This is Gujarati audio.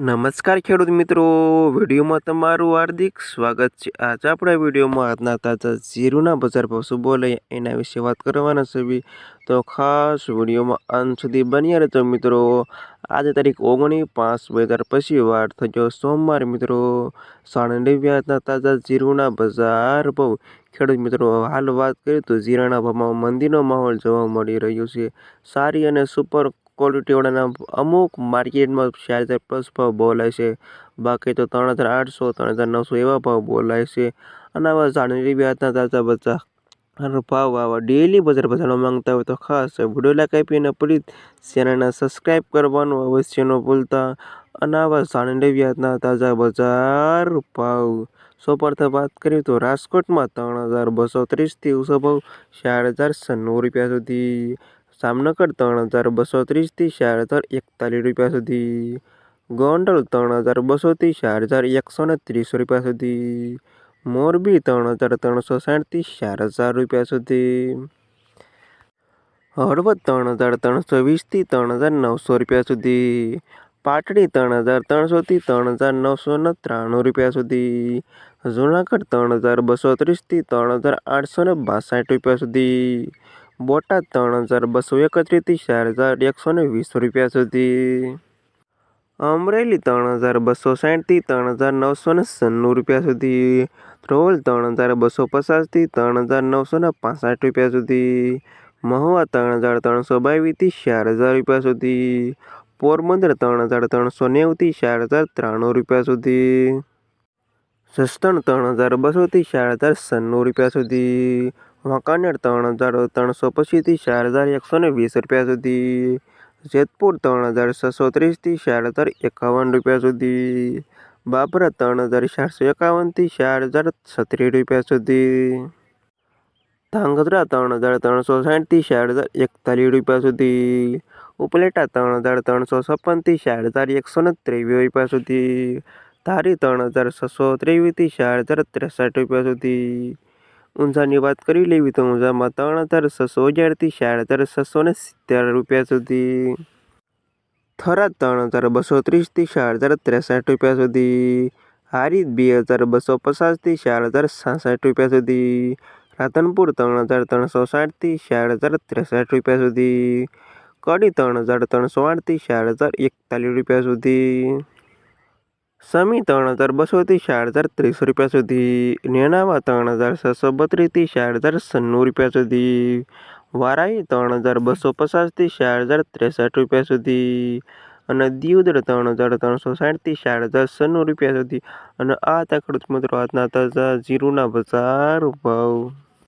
નમસ્કાર ખેડૂત મિત્રો, વિડીયોમાં તમારું હાર્દિક સ્વાગત છે. આજે આપણા વિડીયોમાં આજના તાજા જીરુના બજાર ભાવ શું બોલે, એના વિશે વાત કરવાના છે તો ખાસ વિડીયોમાં અંત સુધી બન્યા રહેજો મિત્રો. આજે તારીખ ઓગણીસ પાંચ બે હજાર પછી વાર થયો સોમવાર મિત્રો. સાડા આજના તાજા જીરુના બજાર ભાવ. ખેડૂત મિત્રો, હાલ વાત કરીએ તો જીરાના ભાવમાં મંદીનો માહોલ જોવા મળી રહ્યો છે. સારી અને સુપર ક્વોલિટીવાળાના અમુક માર્કેટમાં ચાર હજાર પ્લસ ભાવ બોલાય છે. બાકી તો ત્રણ હજાર આઠસો, ત્રણ હજાર નવસો એવા ભાવ બોલાય છે. અને આવા જાણવી વ્યાજના તાજા બચ્ચા ભાવ આવા ડેલી બજાર બજારનો માંગતા હોય તો ખાસ વીડિયો લાઈક આપીને પ્લીઝ ચેનલને સબસ્ક્રાઈબ કરવાનું અવશ્ય ન ભૂલતા. અને આવા જાણવી વ્યાજના તાજા બજાર ભાવ. સૌ વાત કરીએ તો રાજકોટમાં ત્રણ હજાર બસો ત્રીસથી ઊંચો ભાવ ચાર હજાર સન્નું રૂપિયા સુધી. જામનગર ત્રણ હજાર બસો ત્રીસથી ચાર હજાર એકતાલીસ રૂપિયા સુધી. ગોંડલ ત્રણ હજાર બસોથી ચાર હજાર એકસો ને ત્રીસ રૂપિયા સુધી. મોરબી ત્રણ હજાર ત્રણસો સાઠથી ચાર હજાર રૂપિયા સુધી. હળવદ ત્રણ હજાર ત્રણસો વીસથી ત્રણ હજાર નવસો રૂપિયા સુધી. પાટડી ત્રણ હજાર ત્રણસોથી ત્રણ હજાર નવસો ને ત્રાણું રૂપિયા સુધી. જુનાગઢ ત્રણ હજાર બસો ત્રીસથી ત્રણ હજાર આઠસો ને બાસઠ રૂપિયા સુધી. બોટાદ ત્રણ હજાર બસો એકત્રીસથી ચાર હજાર એકસો ને વીસ રૂપિયા સુધી. અમરેલી ત્રણ હજાર બસો સાઠથી ત્રણ હજાર નવસો ને સન્નું રૂપિયા સુધી. ધ્રોલ ત્રણ હજાર બસો પચાસથી ત્રણ હજાર નવસો ને પાસઠ રૂપિયા સુધી. મહુવા ત્રણ હજાર ત્રણસો બાવીસથી ચાર હજાર રૂપિયા સુધી. પોરબંદર ત્રણ હજાર ત્રણસો નેવુંથી ચાર હજાર ત્રાણું રૂપિયા સુધી. સસ્તણ ત્રણ હજાર બસોથી ચાર હજાર સન્નું રૂપિયા સુધી. વાંકાનેર ત્રણ હજાર ત્રણસો પચીસથી ચાર હજાર એકસો ને વીસ રૂપિયા સુધી. જેતપુર ત્રણ હજાર છસો ત્રીસથી ચાર હજાર એકાવન રૂપિયા સુધી. બાબરા ત્રણ હજાર ચારસો એકાવનથી ચાર હજાર છત્રીસ રૂપિયા સુધી. ધાંગધ્રા ત્રણ હજાર ત્રણસો સાઠથી ચાર હજાર એકતાલીસ રૂપિયા સુધી. ઉપલેટા ત્રણ હજાર ત્રણસો છપ્પનથી ચાર હજાર એકસો ને ત્રેવીસ રૂપિયા સુધી. ધારી ત્રણ હજાર છસો ત્રેવીસથી ચાર હજાર ત્રેસઠ રૂપિયા સુધી. ઊંઝાની વાત કરી લેવી તો ઊંઝામાં ત્રણ હજાર છસો અગિયારથી ચાર હજાર છસો ને સિત્તેર રૂપિયા સુધી. થરાદ ત્રણ હજાર બસો ત્રીસથી ચાર હજાર ત્રેસઠ રૂપિયા સુધી. હારી બે હજાર બસો પચાસથી ચાર હજાર સાસઠ રૂપિયા સુધી. રાધનપુર ત્રણ હજાર ત્રણસો સાઠથી ચાર હજાર ત્રેસઠ રૂપિયા સુધી. કડી ત્રણ હજાર ત્રણસો આઠથી ચાર હજાર એકતાલીસ રૂપિયા સુધી. સમી ત્રણ હજાર બસોથી ચાર હજાર ત્રીસ રૂપિયા સુધી, નેનાવા ત્રણ હજાર છસો બત્રીસથી ચાર હજાર સન્નું રૂપિયા સુધી વારાઈ ત્રણ હજાર બસો પચાસથી ચાર હજાર ત્રેસઠ રૂપિયા સુધી અને દિયોદર ત્રણ હજાર ત્રણસો સાઠથી ચાર હજાર સન્નું રૂપિયા સુધી. અને આ હતા ખેડૂત મિત્રો, આજના તાજા જીરુના બજાર ભાવ.